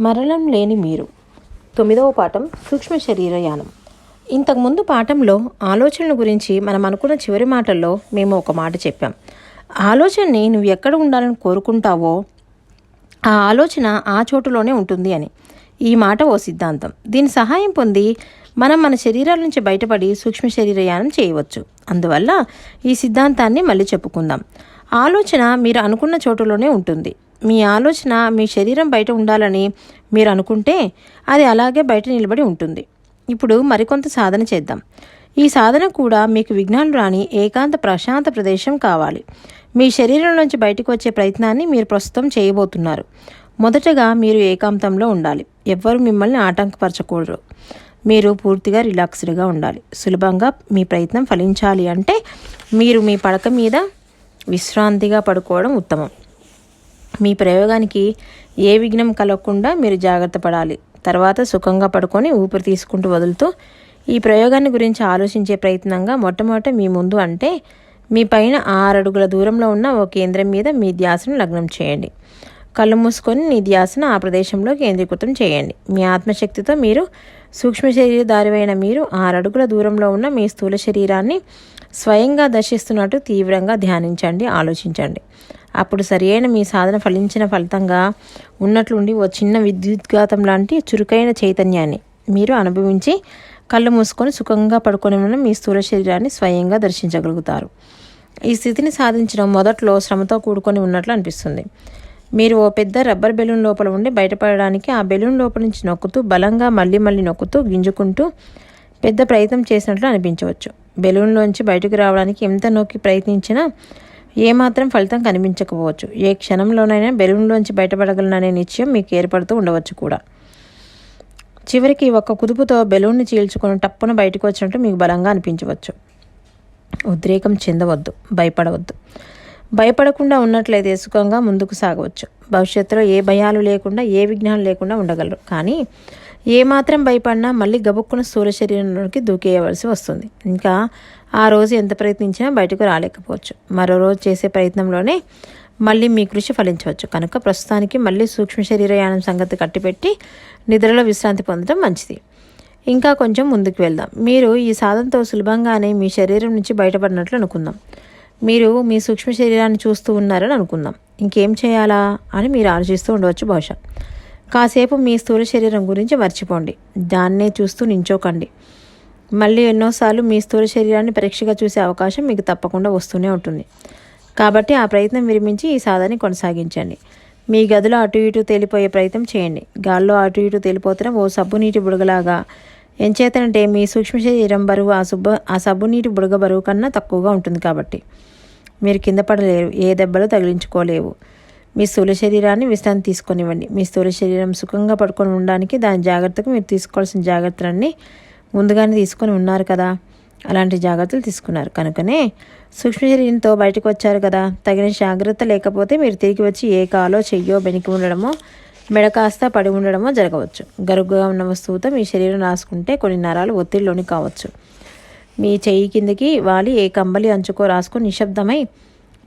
మరణం లేని మీరు. తొమ్మిదవ పాఠం సూక్ష్మ శరీరయానం ఇంతకుముందు పాఠంలో ఆలోచనల గురించి మనం అనుకున్న చివరి మాటల్లో మేము ఒక మాట చెప్పాం. ఆలోచనని నువ్వు ఎక్కడ ఉండాలని కోరుకుంటావో ఆ ఆలోచన ఆ చోటులోనే ఉంటుంది అని. ఈ మాట ఓ సిద్ధాంతం. దీని సహాయం పొంది మనం మన శరీరాల నుంచి బయటపడి సూక్ష్మ శరీరయానం చేయవచ్చు. అందువల్ల ఈ సిద్ధాంతాన్ని మళ్ళీ చెప్పుకుందాం. ఆలోచన మీరు అనుకున్న చోటులోనే ఉంటుంది. మీ ఆలోచన మీ శరీరం బయట ఉండాలని మీరు అనుకుంటే అది అలాగే బయట నిలబడి ఉంటుంది. ఇప్పుడు మరికొంత సాధన చేద్దాం. ఈ సాధన కూడా మీకు విఘ్నాలు రాని ఏకాంత ప్రశాంత ప్రదేశం కావాలి. మీ శరీరం నుంచి బయటకు వచ్చే ప్రయత్నాన్ని మీరు ప్రస్తుతం చేయబోతున్నారు. మొదటగా మీరు ఏకాంతంలో ఉండాలి. ఎవ్వరు మిమ్మల్ని ఆటంకపరచకూడదు. మీరు పూర్తిగా రిలాక్స్డ్గా ఉండాలి. సులభంగా మీ ప్రయత్నం ఫలించాలి అంటే మీరు మీ పడక మీద విశ్రాంతిగా పడుకోవడం ఉత్తమం. మీ ప్రయోగానికి ఏ విఘ్నం కలగకుండా మీరు జాగ్రత్త పడాలి. తర్వాత సుఖంగా పడుకొని ఊపిరి తీసుకుంటూ వదులుతూ ఈ ప్రయోగాన్ని గురించి ఆలోచించే ప్రయత్నంగా మొట్టమొదట మీ ముందు అంటే మీ పైన ఆరు అడుగుల దూరంలో ఉన్న ఓ కేంద్రం మీద మీ ధ్యాసను లగ్నం చేయండి. కళ్ళు మూసుకొని నీ ధ్యాసను ఆ ప్రదేశంలో కేంద్రీకృతం చేయండి. మీ ఆత్మశక్తితో మీరు సూక్ష్మ శరీరధారివైన మీరు ఆరు అడుగుల దూరంలో ఉన్న మీ స్థూల శరీరాన్ని స్వయంగా దర్శిస్తున్నట్టు తీవ్రంగా ధ్యానించండి ఆలోచించండి. అప్పుడు సరియైన మీ సాధన ఫలించిన ఫలితంగా ఉన్నట్లుండి ఓ చిన్న విద్యుద్ఘాతం లాంటి చురుకైన చైతన్యాన్ని మీరు అనుభవించి కళ్ళు మూసుకొని సుఖంగా పడుకొని మీ స్థూల శరీరాన్ని స్వయంగా దర్శించగలుగుతారు. ఈ స్థితిని సాధించడం మొదట్లో శ్రమతో కూడుకొని ఉన్నట్లు అనిపిస్తుంది. మీరు ఓ పెద్ద రబ్బర్ బెలూన్ లోపల ఉండి బయటపడడానికి ఆ బెలూన్ లోపల నుంచి నొక్కుతూ బలంగా మళ్ళీ మళ్ళీ నొక్కుతూ గింజుకుంటూ పెద్ద ప్రయత్నం చేసినట్లు అనిపించవచ్చు. బెలూన్లోంచి బయటకు రావడానికి ఎంత నొక్కి ప్రయత్నించినా ఏమాత్రం ఫలితం కనిపించకపోవచ్చు. ఏ క్షణంలోనైనా బెలూన్లోంచి బయటపడగలననే నిశ్చయం మీకు ఏర్పడుతూ ఉండవచ్చు కూడా. చివరికి ఒక కుదుపుతో బెలూన్ని చీల్చుకొని టప్పున బయటకు వచ్చినట్టు మీకు బలంగా అనిపించవచ్చు. ఉద్రేకం చెందవద్దు. భయపడవద్దు. భయపడకుండా ఉన్నట్లయితే సుఖంగా ముందుకు సాగవచ్చు. భవిష్యత్తులో ఏ భయాలు లేకుండా ఏ విఘ్నాలు లేకుండా ఉండగలరు. కానీ ఏమాత్రం భయపడినా మళ్ళీ గబుక్కున స్థూల శరీరంలోకి దూకేయవలసి వస్తుంది. ఇంకా ఆ రోజు ఎంత ప్రయత్నించినా బయటకు రాలేకపోవచ్చు. మరో రోజు చేసే ప్రయత్నంలోనే మళ్ళీ మీ కృషి ఫలించవచ్చు. కనుక ప్రస్తుతానికి మళ్ళీ సూక్ష్మ శరీరయానం సంగతి కట్టిపెట్టి నిద్రలో విశ్రాంతి పొందడం మంచిది. ఇంకా కొంచెం ముందుకు వెళ్దాం. మీరు ఈ సాధనతో సులభంగానే మీ శరీరం నుంచి బయటపడినట్లు అనుకుందాం. మీరు మీ సూక్ష్మ శరీరాన్ని చూస్తూ ఉన్నారని అనుకుందాం. ఇంకేం చేయాలా అని మీరు ఆలోచిస్తూ ఉండవచ్చు బహుశా. కాసేపు మీ స్థూల శరీరం గురించి మర్చిపోండి. దాన్నే చూస్తూ నించోకండి. మళ్ళీ ఎన్నోసార్లు మీ స్థూల శరీరాన్ని పరీక్షగా చూసే అవకాశం మీకు తప్పకుండా వస్తూనే ఉంటుంది. కాబట్టి ఆ ప్రయత్నం విరమించి ఈ సాధనని కొనసాగించండి. మీ గదిలో అటు ఇటు తేలిపోయే ప్రయత్నం చేయండి. గాల్లో అటు ఇటు తేలిపోతున్న ఓ సబ్బు నీటి బుడగలాగా ఎంచేతనంటే మీ సూక్ష్మ శరీరం బరువు ఆ సుబ్బ ఆ సబ్బు నీటి బుడగ బరువు కన్నా తక్కువగా ఉంటుంది కాబట్టి. మీరు కింద పడలేరు ఏ దెబ్బలు తగిలించుకోలేవు. మీ స్థూల శరీరాన్ని విశ్రాంతి తీసుకొనివ్వండి. మీ స్థూల శరీరం సుఖంగా పడుకొని ఉండడానికి దాని జాగ్రత్తకు మీరు తీసుకోవాల్సిన జాగ్రత్తలన్నీ ముందుగానే తీసుకొని ఉన్నారు కదా. అలాంటి జాగ్రత్తలు తీసుకున్నారు. కనుకనే సూక్ష్మ శరీరంతో బయటకు వచ్చారు కదా. తగిన జాగ్రత్త లేకపోతే మీరు తిరిగి వచ్చి ఏ కాలో చెయ్యో బెనికి ఉండడమో మెడ కాస్త పడి ఉండడమో జరగవచ్చు. గరుగ్గా ఉన్న వస్తువుతో మీ శరీరం రాసుకుంటే కొన్ని నరాలు ఒత్తిడిలోని కావచ్చు. మీ చెయ్యి కిందకి వాలి ఏ కంబలి అంచుకో రాసుకుని నిశ్శబ్దమై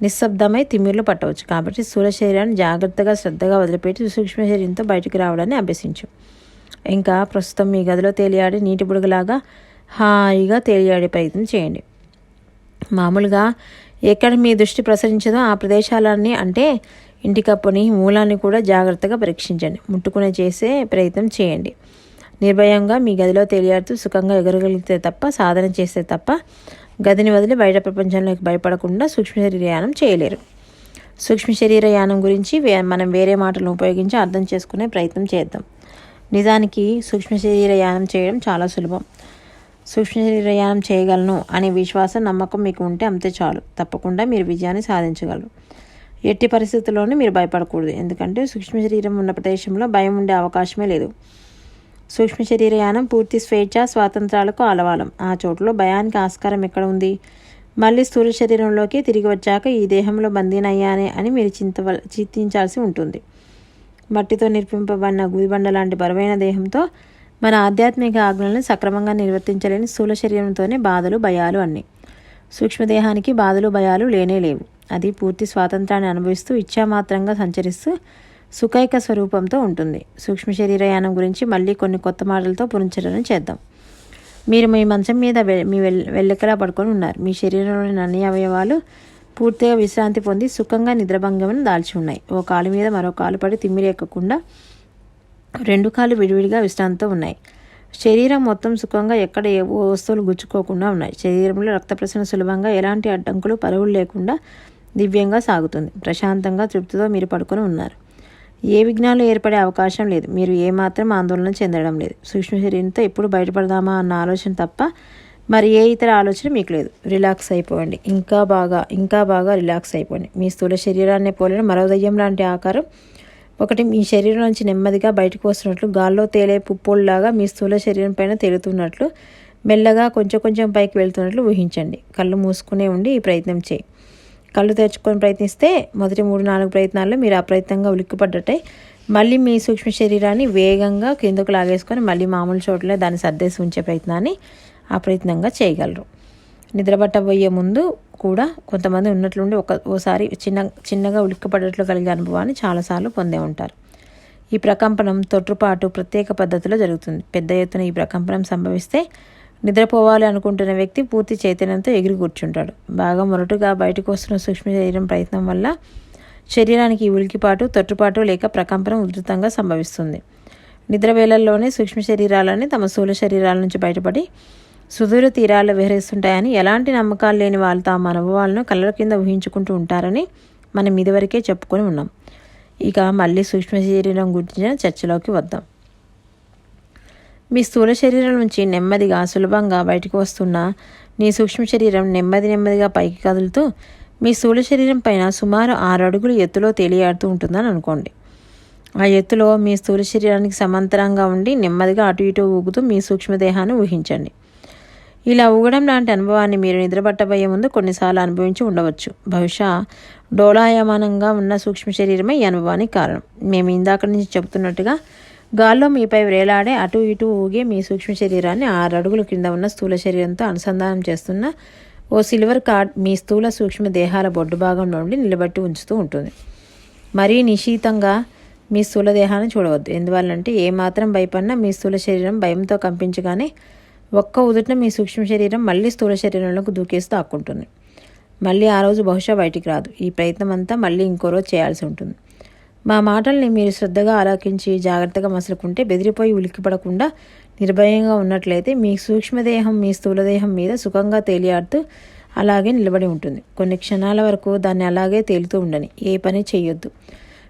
నిశ్శబ్దమై తిమ్మిర్లు పట్టవచ్చు. కాబట్టి స్థూల శరీరాన్ని జాగ్రత్తగా శ్రద్ధగా వదిలిపెట్టి సూక్ష్మ శరీరంతో బయటకు రావడాన్ని అభ్యసించు. ఇంకా ప్రస్తుతం మీ గదిలో తేలియాడి నీటి బుడగలాగా హాయిగా తేలియాడే ప్రయత్నం చేయండి. మామూలుగా ఎక్కడ మీ దృష్టి ప్రసరించదో ఆ ప్రదేశాలన్నీ అంటే ఇంటి కప్పుని మూలాన్ని కూడా జాగ్రత్తగా పరీక్షించండి. ముట్టుకునే చేసే ప్రయత్నం చేయండి. నిర్భయంగా మీ గదిలో తేలియాడుతూ సుఖంగా ఎగరగలిగితే తప్ప సాధన చేస్తే తప్ప గదిని వదిలి బయట ప్రపంచంలోకి భయపడకుండా సూక్ష్మ శరీరయానం చేయలేరు. సూక్ష్మ శరీరయానం గురించి వే- మనం వేరే మాటలను ఉపయోగించి అర్థం చేసుకునే ప్రయత్నం చేద్దాం. నిజానికి సూక్ష్మ శరీరయానం చేయడం చాలా సులభం. సూక్ష్మ శరీరయానం చేయగలను అనే విశ్వాసం నమ్మకం మీకు ఉంటే అంతే చాలు. తప్పకుండా మీరు విజయాన్ని సాధించగలరు. ఎట్టి పరిస్థితుల్లోనూ మీరు భయపడకూడదు. ఎందుకంటే సూక్ష్మ శరీరం ఉన్న ప్రదేశంలో భయం ఉండే అవకాశమే లేదు. సూక్ష్మ శరీరయానం పూర్తి స్వేచ్ఛ స్వాతంత్రాలకు ఆలవాలం ఆ చోటులో భయానికి ఆస్కారం ఎక్కడ ఉంది? మళ్ళీ స్థూల శరీరంలోకి తిరిగి వచ్చాక ఈ దేహంలో బందీనయ్యానే అని మీరు చింత చింతించాల్సి ఉంటుంది. మట్టితో నిర్మింపబడిన గుదిబండ లాంటి బరువైన దేహంతో మన ఆధ్యాత్మిక ఆజ్ఞలను సక్రమంగా నిర్వర్తించలేని స్థూల శరీరంతోనే బాధలు భయాలు అన్నీ. సూక్ష్మదేహానికి బాధలు భయాలు లేనే లేవు. అది పూర్తి స్వాతంత్రాన్ని అనుభవిస్తూ ఇచ్చామాత్రంగా సంచరిస్తూ సుఖైక స్వరూపంతో ఉంటుంది. సూక్ష్మ శరీరయానం గురించి మళ్ళీ కొన్ని కొత్త మాటలతో పురించడం చేద్దాం. మీరు మీ మంచం మీద వె- మీ వెల్ వెల్లెకలా పడుకొని ఉన్నారు. మీ శరీరంలోని అన్ని అవయవాలు పూర్తిగా విశ్రాంతి పొంది సుఖంగా నిద్రభంగమని దాల్చి ఉన్నాయి. ఓ కాలు మీద మరో కాలు పడి తిమ్మిరి ఎక్కకుండా రెండు కాళ్ళు విడివిడిగా విశ్రాంతితో ఉన్నాయి. శరీరం మొత్తం సుఖంగా ఎక్కడ ఏ వస్తువులు గుచ్చుకోకుండా ఉన్నాయి. శరీరంలో రక్త ప్రసరణ సులభంగా ఎలాంటి అడ్డంకులు పరువులు లేకుండా దివ్యంగా సాగుతుంది. ప్రశాంతంగా తృప్తితో మీరు పడుకొని ఉన్నారు. ఏ విఘ్నాలు ఏర్పడే అవకాశం లేదు. మీరు ఏమాత్రం ఆందోళన చెందడం లేదు. సూక్ష్మ శరీరంతో ఎప్పుడు బయటపడదామా అన్న ఆలోచన తప్ప మరి ఏ ఇతర ఆలోచన మీకు లేదు. రిలాక్స్ అయిపోండి. ఇంకా బాగా ఇంకా బాగా రిలాక్స్ అయిపోండి. మీ స్థూల శరీరాన్ని పోలిన మరో దయ్యం లాంటి ఆకారం. ఒకటి మీ శరీరం నుంచి నెమ్మదిగా బయటకు వస్తున్నట్లు గాల్లో తేలే పుప్పోళ్ళలాగా మీ స్థూల శరీరం పైన తేలుతున్నట్లు మెల్లగా కొంచెం కొంచెం పైకి వెళ్తున్నట్లు ఊహించండి. కళ్ళు మూసుకునే ఉండి ఈ ప్రయత్నం చేయి. కళ్ళు తెరుచుకొని ప్రయత్నిస్తే మొదటి మూడు నాలుగు ప్రయత్నాల్లో మీరు అప్రయత్నంగా ఉలిక్కిపడ్డటై మళ్ళీ మీ సూక్ష్మ శరీరాన్ని వేగంగా కిందకు లాగేసుకొని మళ్ళీ మామూలు చోట్లనే దాన్ని సర్దేసి ఉంచే ప్రయత్నాన్ని అప్రయత్నంగా చేయగలరు. నిద్రపట్టబోయే ముందు కూడా కొంతమంది ఉన్నట్లుండి ఒక ఓసారి చిన్న చిన్నగా ఉలిక్కిపడ్డట్లు కలిగే అనుభవాన్ని చాలాసార్లు పొందే ఉంటారు. ఈ ప్రకంపనం తొట్టుపాటు ప్రత్యేక పద్ధతిలో జరుగుతుంది. పెద్ద ఎత్తున ఈ ప్రకంపనం సంభవిస్తే నిద్రపోవాలి అనుకుంటున్న వ్యక్తి పూర్తి చైతన్యంతో ఎగిరి కూర్చుంటాడు. బాగా మొరటుగా బయటకు వస్తున్న సూక్ష్మ శరీరం ప్రయత్నం వల్ల శరీరానికి ఉలికిపాటు తొట్టుపాటు లేక ప్రకంపనం ఉధృతంగా సంభవిస్తుంది. నిద్ర వేళల్లోనే సూక్ష్మ శరీరాలని తమ స్థూల శరీరాల నుంచి బయటపడి సుదూర తీరాలు విహరిస్తుంటాయని ఎలాంటి నమ్మకాలు లేని వాళ్ళు తమ అనుభవాలను కళ్ళ కింద ఊహించుకుంటూ ఉంటారని మనం ఇదివరకే చెప్పుకొని ఉన్నాం. ఇక మళ్ళీ సూక్ష్మ శరీరం గురించిన చర్చలోకి వద్దాం. మీ స్థూల శరీరం నుంచి నెమ్మదిగా సులభంగా బయటకు వస్తున్న నీ సూక్ష్మ శరీరం నెమ్మది నెమ్మదిగా పైకి కదులుతూ మీ స్థూల శరీరం పైన సుమారు ఆరు అడుగులు ఎత్తులో తేలియాడుతూ ఉంటుందని అనుకోండి. ఆ ఎత్తులో మీ స్థూల శరీరానికి సమాంతరంగా ఉండి నెమ్మదిగా అటు ఇటు ఊగుతూ మీ సూక్ష్మదేహాన్ని ఊహించండి. ఇలా ఊగడం లాంటి అనుభవాన్ని మీరు నిద్రపట్టబోయే ముందు కొన్నిసార్లు అనుభవించి ఉండవచ్చు. బహుశా డోలాయమానంగా ఉన్న సూక్ష్మ శరీరమే ఈ అనుభవానికి కారణం. మేము ఇందాక నుంచి చెబుతున్నట్టుగా గాల్లో మీపై వేలాడే అటు ఇటు ఊగే మీ సూక్ష్మ శరీరాన్ని ఆరు అడుగుల కింద ఉన్న స్థూల శరీరంతో అనుసంధానం చేస్తున్న ఓ సిల్వర్ కార్డ్ మీ స్థూల సూక్ష్మ దేహాల బొడ్డు భాగంలో నుండి నిలబెట్టి ఉంచుతూ ఉంటుంది. మరీ నిశీతంగా మీ స్థూల దేహాన్ని చూడవద్దు. ఎందువల్లంటే ఏమాత్రం భయపడినా మీ స్థూల శరీరం భయంతో కంపించగానే ఒక్క ఉదుటిన మీ సూక్ష్మ శరీరం మళ్ళీ స్థూల శరీరంలోకి దూకేసి ఆక్కుంటుంది. మళ్ళీ ఆ రోజు బహుశా బయటికి రాదు. ఈ ప్రయత్నం అంతా మళ్ళీ ఇంకో రోజు చేయాల్సి ఉంటుంది. మా మాటల్ని మీరు శ్రద్ధగా ఆలోకించి జాగ్రత్తగా మసలుకుంటే బెదిరిపోయి ఉలిక్కిపడకుండా నిర్భయంగా ఉన్నట్లయితే మీ సూక్ష్మదేహం మీ స్థూలదేహం మీద సుఖంగా తేలియాడుతూ అలాగే నిలబడి ఉంటుంది. కొన్ని క్షణాల వరకు దాన్ని అలాగే తేలుతూ ఉండని. ఏ పని చేయొద్దు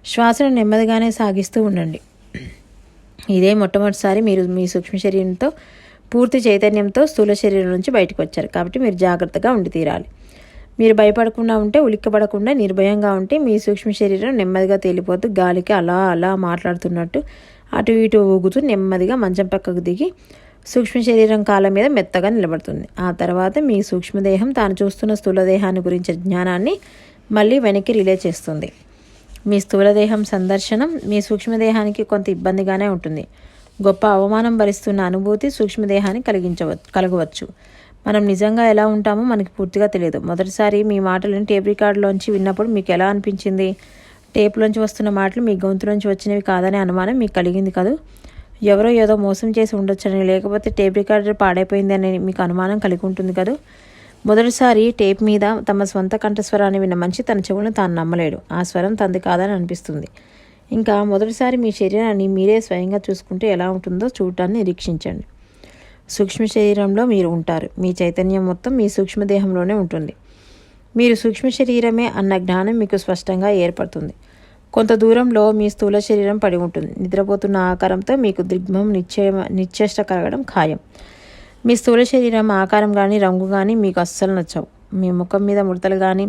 శ్వాసను నెమ్మదిగానే సాగిస్తూ ఉండండి. ఇదే మొట్టమొదటిసారి మీరు మీ సూక్ష్మ శరీరంతో పూర్తి చైతన్యంతో స్థూల శరీరం నుంచి బయటకు వచ్చారు. కాబట్టి మీరు జాగ్రత్తగా ఉండి తీరాలి. మీరు భయపడకుండా ఉంటే ఉలిక్కపడకుండా నిర్భయంగా ఉంటే మీ సూక్ష్మ శరీరం నెమ్మదిగా తేలిపోతూ గాలికి అలా అలా మాట్లాడుతున్నట్టు అటు ఇటు ఊగుతూ నెమ్మదిగా మంచం పక్కకు దిగి సూక్ష్మ శరీరం కాళ్ళ మీద మెత్తగా నిలబడుతుంది. ఆ తర్వాత మీ సూక్ష్మదేహం తాను చూస్తున్న స్థూలదేహాన్ని గురించి జ్ఞానాన్ని మళ్ళీ వెనక్కి రిలే చేస్తుంది. మీ స్థూలదేహం సందర్శనం మీ సూక్ష్మదేహానికి కొంత ఇబ్బందిగానే ఉంటుంది. గొప్ప అవమానం భరిస్తున్న అనుభూతి సూక్ష్మదేహాన్ని కలిగించవచ్చు కలగవచ్చు. మనం నిజంగా ఎలా ఉంటామో మనకి పూర్తిగా తెలియదు. మొదటిసారి మీ మాటలను టేప్ రికార్డులోంచి విన్నప్పుడు మీకు ఎలా అనిపించింది? టేప్లోంచి వస్తున్న మాటలు మీ గొంతులోంచి వచ్చినవి కాదనే అనుమానం మీకు కలిగింది కదూ? ఎవరో ఏదో మోసం చేసి ఉండొచ్చని లేకపోతే టేప్ రికార్డర్ పాడైపోయిందని మీకు అనుమానం కలిగి ఉంటుంది కదూ? మొదటిసారి టేప్ మీద తమ స్వంత కంఠస్వరాన్ని విన్న మనిషి తన చెవులను తాను నమ్మలేడు. ఆ స్వరం తంది కాదని అనిపిస్తుంది. ఇంకా మొదటిసారి మీ శరీరాన్ని మీరే స్వయంగా చూసుకుంటే ఎలా ఉంటుందో చూడటాన్ని నిరీక్షించండి. సూక్ష్మ శరీరంలో మీరు ఉంటారు. మీ చైతన్యం మొత్తం మీ సూక్ష్మదేహంలోనే ఉంటుంది. మీరు సూక్ష్మ శరీరమే అన్న జ్ఞానం మీకు స్పష్టంగా ఏర్పడుతుంది. కొంత దూరంలో మీ స్థూల శరీరం పడి ఉంటుంది. నిద్రపోతున్న ఆకారంతో మీకు దిగ్మం నిశ్చయ నిశ్చేష్ట కలగడం ఖాయం. మీ స్థూల శరీరం ఆకారం కానీ రంగు కానీ మీకు అస్సలు నచ్చవు. మీ ముఖం మీద ముడతలు కానీ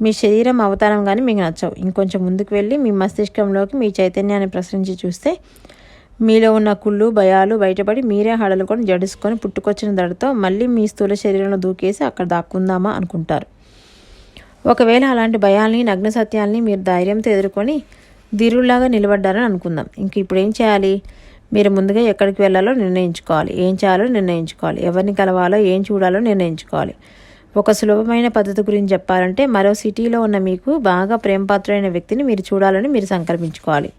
మీ శరీరం అవతారం కానీ మీకు నచ్చవు. ఇంకొంచెం ముందుకు వెళ్ళి మీ మస్తిష్కంలోకి మీ చైతన్యాన్ని ప్రసరించి చూస్తే మీలో ఉన్న కుళ్ళు భయాలు బయటపడి మీరే హడలుకొని జడుసుకొని పుట్టుకొచ్చిన దడతో మళ్ళీ మీ స్థూల శరీరంలో దూకేసి అక్కడ దాక్కుందామా అనుకుంటారు. ఒకవేళ అలాంటి భయాల్ని నగ్న సత్యాల్ని మీరు ధైర్యంతో ఎదుర్కొని ధీరులాగా నిలబడ్డారని అనుకుందాం. ఇంక ఇప్పుడు ఏం చేయాలి? మీరు ముందుగా ఎక్కడికి వెళ్ళాలో నిర్ణయించుకోవాలి. ఏం చేయాలో నిర్ణయించుకోవాలి. ఎవరిని కలవాలో ఏం చూడాలో నిర్ణయించుకోవాలి. ఒక సులభమైన పద్ధతి గురించి చెప్పాలంటే మరో సిటీలో ఉన్న మీకు బాగా ప్రేమపాత్రమైన వ్యక్తిని మీరు చూడాలని మీరు సంకల్పించుకోవాలి.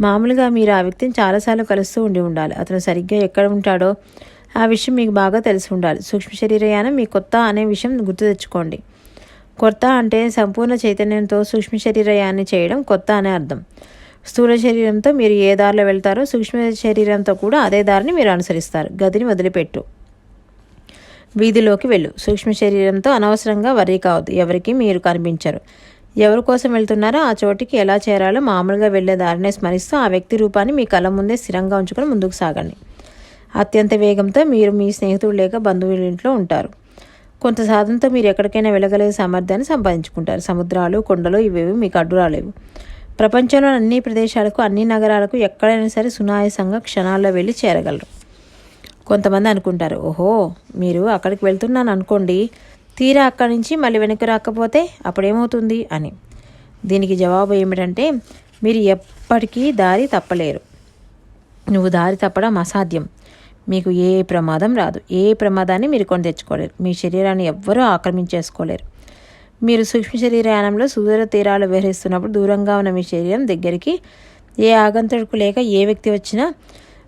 మామూలుగా మీరు ఆ వ్యక్తిని చాలాసార్లు కలుస్తూ ఉండి ఉండాలి. అతను సరిగ్గా ఎక్కడ ఉంటాడో ఆ విషయం మీకు బాగా తెలిసి ఉండాలి. సూక్ష్మ శరీరయానం మీ కొత్త అనే విషయం గుర్తు తెచ్చుకోండి. కొత్త అంటే సంపూర్ణ చైతన్యంతో సూక్ష్మ శరీరయాన్ని చేయడం కొత్త అనే అర్థం. స్థూల శరీరంతో మీరు ఏ దారిలో వెళ్తారో సూక్ష్మ శరీరంతో కూడా అదే దారిని మీరు అనుసరిస్తారు. గదిని వదిలిపెట్టు. వీధిలోకి వెళ్ళు. సూక్ష్మ శరీరంతో అనవసరంగా వరి కావద్దు. ఎవరికి మీరు కనిపించరు. ఎవరి కోసం వెళ్తున్నారో ఆ చోటికి ఎలా చేరాలో మామూలుగా వెళ్ళే దారినే స్మరిస్తూ ఆ వ్యక్తి రూపాన్ని మీ కళ్ళ ముందే స్థిరంగా ఉంచుకొని ముందుకు సాగండి. అత్యంత వేగంతో మీరు మీ స్నేహితుడు లేక బంధువుల ఇంట్లో ఉంటారు. కొంత సాధనతో మీరు ఎక్కడికైనా వెళ్ళగలిగే సామర్థ్యాన్ని సంపాదించుకుంటారు. సముద్రాలు కొండలు ఇవేవి మీకు అడ్డు రాలేవు. ప్రపంచంలో అన్ని ప్రదేశాలకు అన్ని నగరాలకు ఎక్కడైనా సరే సునాయాసంగా క్షణాల్లో వెళ్ళి చేరగలరు. కొంతమంది అనుకుంటారు ఓహో మీరు అక్కడికి వెళ్తున్నాను అనుకోండి తీరా అక్కడి నుంచి మళ్ళీ వెనక్కి రాకపోతే అప్పుడేమవుతుంది? అని. దీనికి జవాబు ఏమిటంటే మీరు ఎప్పటికీ దారి తప్పలేరు. నువ్వు దారి తప్పడం అసాధ్యం. మీకు ఏ ప్రమాదం రాదు. ఏ ప్రమాదాన్ని మీరు కొని తెచ్చుకోలేరు. మీ శరీరాన్ని ఎవ్వరూ ఆక్రమించేసుకోలేరు. మీరు సూక్ష్మ శరీరయానంలో సుదూర తీరాలు విహరిస్తున్నప్పుడు దూరంగా ఉన్న మీ శరీరం దగ్గరికి ఏ ఆగంతుడుకు లేక ఏ వ్యక్తి వచ్చినా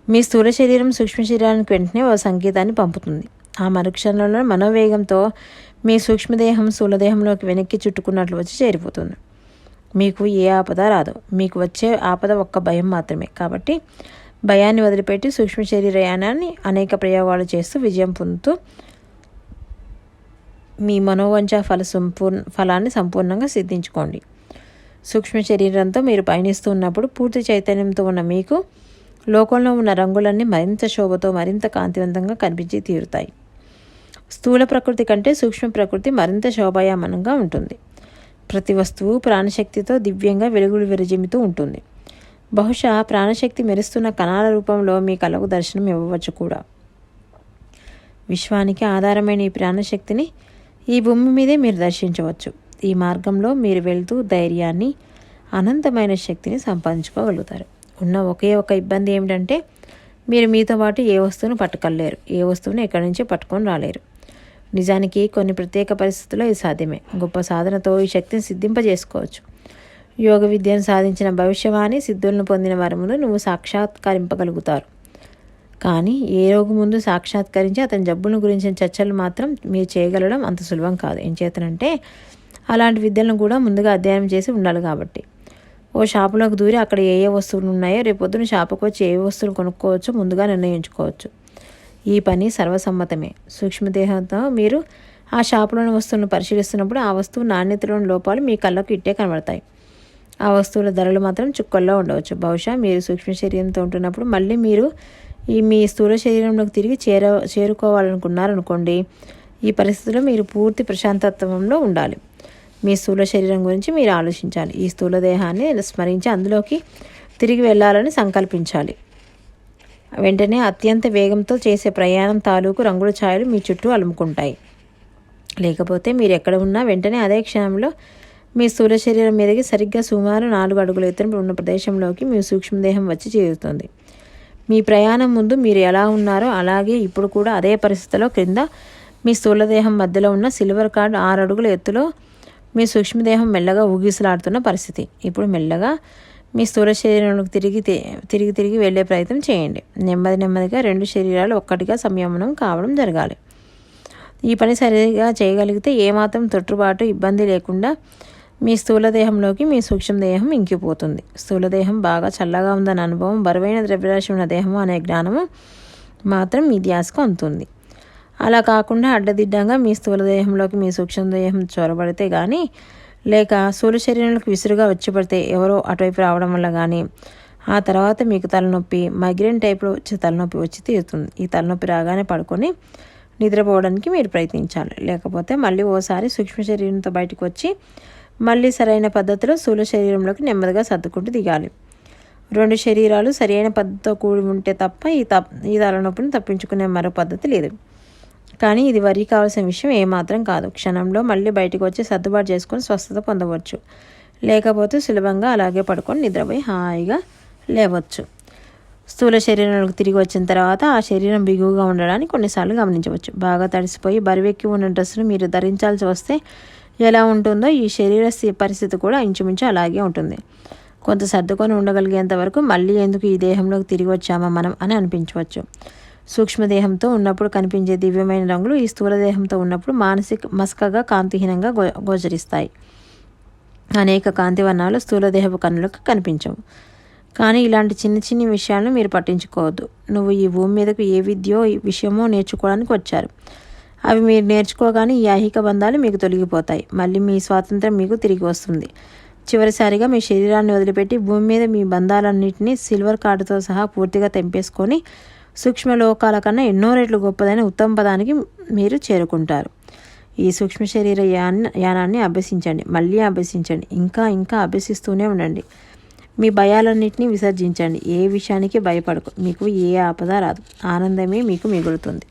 మీ స్థూల శరీరం సూక్ష్మ శరీరానికి వెంటనే ఒక సంకేతాన్ని పంపుతుంది. ఆ మరుక్షణంలో మనోవేగంతో మీ సూక్ష్మదేహం స్థూలదేహంలోకి వెనక్కి చుట్టుకున్నట్లు వచ్చి చేరిపోతుంది. మీకు ఏ ఆపద రాదు. మీకు వచ్చే ఆపద ఒక్క భయం మాత్రమే. కాబట్టి భయాన్ని వదిలిపెట్టి సూక్ష్మ శరీరయానాన్ని అనేక ప్రయోగాలు చేస్తూ విజయం పొందుతూ మీ మనోవంచ ఫల సంపూర్ణ ఫలాన్ని సంపూర్ణంగా సిద్ధించుకోండి. సూక్ష్మ శరీరంతో మీరు పయనిస్తూ ఉన్నప్పుడు పూర్తి చైతన్యంతో ఉన్న మీకు లోకంలో ఉన్న రంగులన్నీ మరింత శోభతో మరింత కాంతివంతంగా కనిపించి తీరుతాయి. స్థూల ప్రకృతి కంటే సూక్ష్మ ప్రకృతి మరింత శోభాయామనంగా ఉంటుంది. ప్రతి వస్తువు ప్రాణశక్తితో దివ్యంగా వెలుగులు విరజిమ్ముతూ ఉంటుంది. బహుశా ప్రాణశక్తి మెరుస్తున్న కణాల రూపంలో మీ కళకు దర్శనం ఇవ్వవచ్చు కూడా. విశ్వానికి ఆధారమైన ఈ ప్రాణశక్తిని ఈ భూమి మీదే మీరు దర్శించవచ్చు. ఈ మార్గంలో మీరు వెళ్తూ ధైర్యాన్ని అనంతమైన శక్తిని సంపాదించుకోగలుగుతారు. ఉన్న ఒకే ఒక ఇబ్బంది ఏమిటంటే మీరు మీతో పాటు ఏ వస్తువును పట్టుకెళ్ళలేరు ఏ వస్తువును ఎక్కడి నుంచి పట్టుకొని రాలేరు. నిజానికి కొన్ని ప్రత్యేక పరిస్థితుల్లో ఇది సాధ్యమే. గొప్ప సాధనతో ఈ శక్తిని సిద్ధింపజేసుకోవచ్చు. యోగ విద్యను సాధించిన భవిష్యవాణి సిద్ధులను పొందిన వారి ముందు నువ్వు సాక్షాత్కరింపగలుగుతారు. కానీ ఏ రోగు ముందు సాక్షాత్కరించి అతని జబ్బులను గురించిన చర్చలు మాత్రం మీరు చేయగలడం అంత సులభం కాదు. ఏం చేతనంటే అలాంటి విద్యలను కూడా ముందుగా అధ్యయనం చేసి ఉండాలి కాబట్టి. ఓ షాపులోకి దూరి అక్కడ ఏ ఏ వస్తువులు ఉన్నాయో రేపొద్దున షాపుకు వచ్చి ఏ వస్తువులు కొనుక్కోవచ్చో ముందుగా నిర్ణయించుకోవచ్చు. ఈ పని సర్వసమ్మతమే. సూక్ష్మదేహంతో మీరు ఆ షాపులోని వస్తువులను పరిశీలిస్తున్నప్పుడు ఆ వస్తువు నాణ్యతలోని లోపాలు మీ కళ్ళకు ఇట్టే కనబడతాయి. ఆ వస్తువుల ధరలు మాత్రం చుక్కల్లో ఉండవచ్చు. బహుశా మీరు సూక్ష్మ శరీరంతో ఉంటున్నప్పుడు మళ్ళీ మీరు ఈ మీ స్థూల శరీరంలోకి తిరిగి చేర చేరుకోవాలనుకున్నారనుకోండి ఈ పరిస్థితిలో మీరు పూర్తి ప్రశాంతత్వంలో ఉండాలి. మీ స్థూల శరీరం గురించి మీరు ఆలోచించాలి. ఈ స్థూల దేహాన్ని స్మరించి అందులోకి తిరిగి వెళ్ళాలని సంకల్పించాలి. వెంటనే అత్యంత వేగంతో చేసే ప్రయాణం తాలూకు రంగుల ఛాయలు మీ చుట్టూ అలుముకుంటాయి. లేకపోతే మీరు ఎక్కడ ఉన్నా వెంటనే అదే క్షణంలో మీ స్థూల శరీరం మీదకి సరిగ్గా సుమారు నాలుగు అడుగుల ఎత్తున ఉన్న ప్రదేశంలోకి మీ సూక్ష్మదేహం వచ్చి చేరుతుంది. మీ ప్రయాణం ముందు మీరు ఎలా ఉన్నారో అలాగే ఇప్పుడు కూడా అదే పరిస్థితిలో క్రింద మీ స్థూలదేహం మధ్యలో ఉన్న సిల్వర్ కార్డ్ ఆరు అడుగుల ఎత్తులో మీ సూక్ష్మదేహం మెల్లగా ఊగిసలాడుతున్న పరిస్థితి. ఇప్పుడు మెల్లగా మీ స్థూల శరీరంలోకి తిరిగి తిరిగి తిరిగి వెళ్ళే ప్రయత్నం చేయండి. నెమ్మది నెమ్మదిగా రెండు శరీరాలు ఒక్కటిగా సంయమనం కావడం జరగాలి. ఈ పని సరిగా చేయగలిగితే ఏమాత్రం తొట్టుబాటు ఇబ్బంది లేకుండా మీ స్థూలదేహంలోకి మీ సూక్ష్మదేహం ఇంకిపోతుంది. స్థూలదేహం బాగా చల్లగా ఉందన్న అనుభవం బరువైన ద్రవ్యరాశి ఉన్న దేహము అనే జ్ఞానము మాత్రం మీ ధ్యాసకు అందుతుంది. అలా కాకుండా అడ్డదిడ్డంగా మీ స్థూల దేహంలోకి మీ సూక్ష్మదేహం చొరబడితే కానీ లేక స్థూల శరీరంలోకి విసురుగా వచ్చి పడితే ఎవరో అటువైపు రావడం వల్ల కానీ ఆ తర్వాత మీకు తలనొప్పి మైగ్రేన్ టైప్లో వచ్చే తలనొప్పి వచ్చి తీరుతుంది. ఈ తలనొప్పి రాగానే పడుకొని నిద్రపోవడానికి మీరు ప్రయత్నించాలి. లేకపోతే మళ్ళీ ఓసారి సూక్ష్మ శరీరంతో బయటకు వచ్చి మళ్ళీ సరైన పద్ధతిలో స్థూల శరీరంలోకి నెమ్మదిగా సర్దుకుంటూ దిగాలి. రెండు శరీరాలు సరైన పద్ధతితో కూడి ఉంటే తప్ప ఈ తప్ ఈ తలనొప్పిని తప్పించుకునే మరో పద్ధతి లేదు. కానీ ఇది వరి కావాల్సిన విషయం ఏమాత్రం కాదు. క్షణంలో మళ్ళీ బయటకు వచ్చి సర్దుబాటు చేసుకొని స్వస్థత పొందవచ్చు. లేకపోతే సులభంగా అలాగే పడుకొని నిద్రపోయి హాయిగా లేవచ్చు. స్థూల శరీరంలోకి తిరిగి వచ్చిన తర్వాత ఆ శరీరం బిగువుగా ఉండడాన్ని కొన్నిసార్లు గమనించవచ్చు. బాగా తడిసిపోయి బరువెక్కి ఉన్న డ్రెస్సును మీరు ధరించాల్సి వస్తే ఎలా ఉంటుందో ఈ శరీర స్థి- పరిస్థితి కూడా ఇంచుమించు అలాగే ఉంటుంది. కొంత సర్దుకొని ఉండగలిగేంత వరకు మళ్ళీ ఎందుకు ఈ దేహంలోకి తిరిగి వచ్చామా మనం అని అనిపించవచ్చు. సూక్ష్మదేహంతో ఉన్నప్పుడు కనిపించే దివ్యమైన రంగులు ఈ స్థూలదేహంతో ఉన్నప్పుడు మానసిక మస్కగా కాంతిహీనంగా గో గోచరిస్తాయి. అనేక కాంతి వర్ణాలు స్థూలదేహపు కన్నులకు కనిపించవు. కానీ ఇలాంటి చిన్న చిన్న విషయాలను మీరు పట్టించుకోవద్దు. నువ్వు ఈ భూమి మీదకు ఏ విద్యో ఈ విషయమో నేర్చుకోవడానికి వచ్చారు. అవి మీరు నేర్చుకోగానే ఈ ఐహిక బంధాలు మీకు తొలగిపోతాయి. మళ్ళీ మీ స్వాతంత్రం మీకు తిరిగి వస్తుంది. చివరిసారిగా మీ శరీరాన్ని వదిలిపెట్టి భూమి మీద మీ బంధాలన్నింటినీ సిల్వర్ కార్డుతో సహా పూర్తిగా తెంపేసుకొని సూక్ష్మ లోకాల కన్నా ఎన్నో రెట్లు గొప్పదైన ఉత్తమ పదానికి మీరు చేరుకుంటారు. ఈ సూక్ష్మ శరీర యాన్ యానాన్ని అభ్యసించండి. మళ్ళీ అభ్యసించండి. ఇంకా ఇంకా అభ్యసిస్తూనే ఉండండి. మీ భయాలన్నింటినీ విసర్జించండి. ఏ విషయానికి భయపడకు. మీకు ఏ ఆపద రాదు. ఆనందమే మీకు మిగులుతుంది.